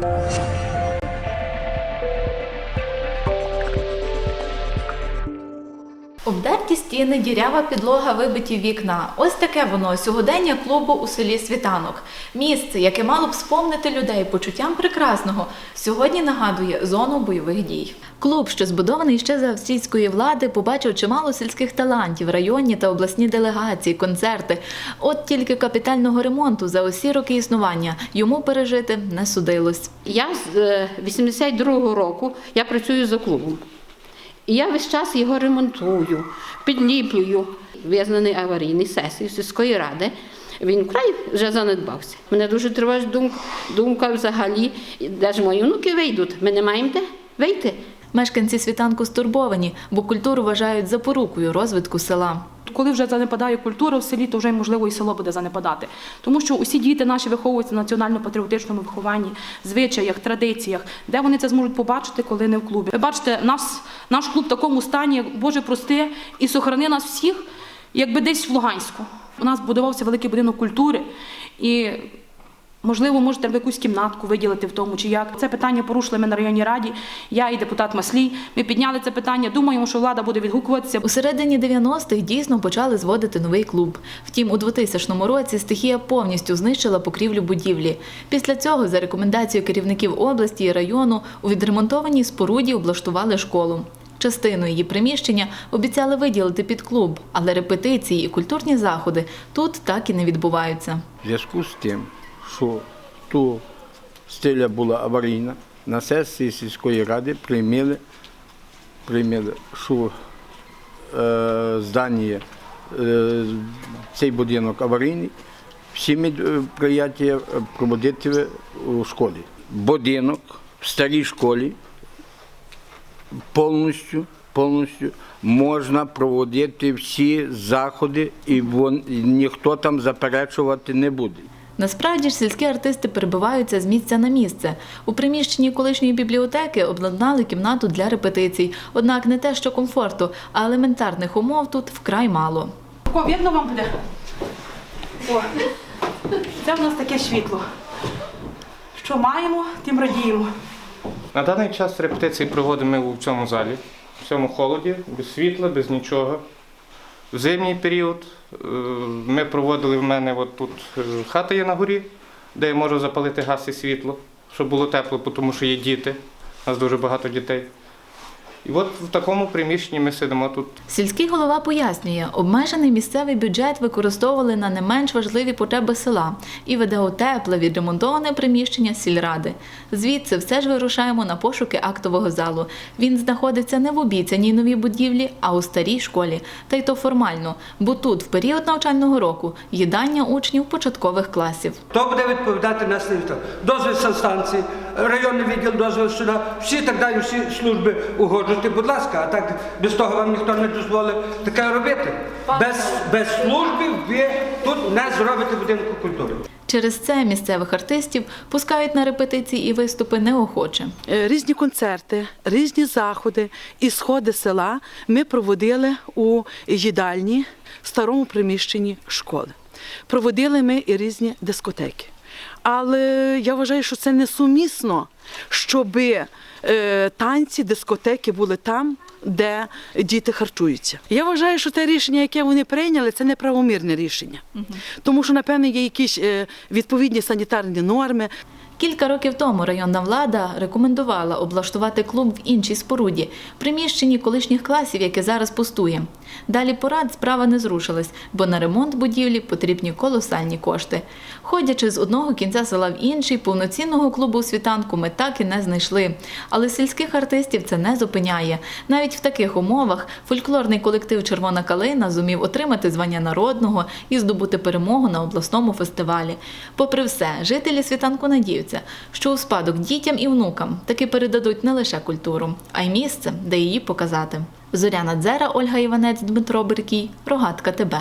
Thank you. Обдерті стіни, дірява підлога, вибиті вікна. Ось таке воно сьогодення клубу у селі Світанок. Місце, яке мало б сповнити людей почуттям прекрасного, сьогодні нагадує зону бойових дій. Клуб, що збудований ще за австрійської влади, побачив чимало сільських талантів, районні та обласні делегації, концерти. От тільки капітального ремонту за усі роки існування йому пережити не судилось. Я з е, 82-го року я працюю за клубом. І я весь час його ремонтую, підліплюю. Визнаний аварійний сесії сільської ради. Він вкрай вже занедбався. Мене дуже тривожить думка, думка взагалі, де ж мої внуки вийдуть. Ми не маємо де вийти. Мешканці світанку стурбовані, бо культуру вважають запорукою розвитку села. Коли вже занепадає культура в селі, то вже можливо і село буде занепадати. Тому що усі діти наші виховуються в національно-патріотичному вихованні, звичаях, традиціях. Де вони це зможуть побачити, коли не в клубі? Ви бачите, нас, наш клуб в такому стані, Боже прости, і сохрани нас всіх, якби десь в Луганську. У нас будувався великий будинок культури, і можливо, можете в якусь кімнатку виділити в тому чи як. Це питання порушили ми на районній раді. Я і депутат Маслій. Ми підняли це питання. Думаємо, що влада буде відгукуватися. У середині 90-х дійсно почали зводити новий клуб. Втім, у 2000 році стихія повністю знищила покрівлю будівлі. Після цього, за рекомендацією керівників області і району, у відремонтованій споруді облаштували школу. Частину її приміщення обіцяли виділити під клуб, але репетиції і культурні заходи тут так і не відбуваються. В зв'язку з тим, що ту стеля була аварійна, на сесії сільської ради прийняли, прийняли що е, здання, е, цей будинок аварійний, всі мероприятия проводити у школі. Будинок в старій школі повністю, повністю можна проводити всі заходи, і вон, ніхто там заперечувати не буде. Насправді ж сільські артисти перебиваються з місця на місце. У приміщенні колишньої бібліотеки обладнали кімнату для репетицій. Однак не те, що комфорту, а елементарних умов тут вкрай мало. О, видно вам буде? О, це в нас таке світло. Що маємо, тим радіємо. На даний час репетиції проводимо у цьому залі, в цьому холоді, без світла, без нічого. В зимній період е, ми проводили в мене от тут е, хата є на горі, де я можу запалити газ і світло, щоб було тепло, тому що є діти, у нас дуже багато дітей. І от в такому приміщенні ми сидимо тут. Сільський голова пояснює, обмежений місцевий бюджет використовували на не менш важливі потреби села і веде у тепле відремонтоване приміщення сільради. Звідси все ж вирушаємо на пошуки актового залу. Він знаходиться не в обіцяній новій будівлі, а у старій школі. Та й то формально, бо тут в період навчального року їдання учнів початкових класів. Хто буде відповідати на слідство? Дозвіл санстанції, районний відділ дозвіл сюди, всі так далі, всі служби угоджуйте, будь ласка, а так без того вам ніхто не дозволить таке робити. Без, без служби ви тут не зробите будинку культури. Через це місцевих артистів пускають на репетиції і виступи неохоче. Е, різні концерти, різні заходи і сходи села ми проводили у їдальні в старому приміщенні школи. Проводили ми і різні дискотеки. Але я вважаю, що це несумісно, щоб е, танці, дискотеки були там, де діти харчуються. Я вважаю, що те рішення, яке вони прийняли, це неправомірне рішення. Тому що, напевне, є якісь е, відповідні санітарні норми. Кілька років тому районна влада рекомендувала облаштувати клуб в іншій споруді, приміщенні колишніх класів, яке зараз пустує. Далі порад справа не зрушилась, бо на ремонт будівлі потрібні колосальні кошти. Ходячи з одного кінця села в інший, повноцінного клубу у світанку ми так і не знайшли. Але сільських артистів це не зупиняє. Навіть в таких умовах фольклорний колектив Червона калина зумів отримати звання народного і здобути перемогу на обласному фестивалі. Попри все, жителі світанку надіються, що у спадок дітям і внукам таки передадуть не лише культуру, а й місце, де її показати. Зоряна Дзера, Ольга Іванець, Дмитро Беркій, Рогатка ТБ.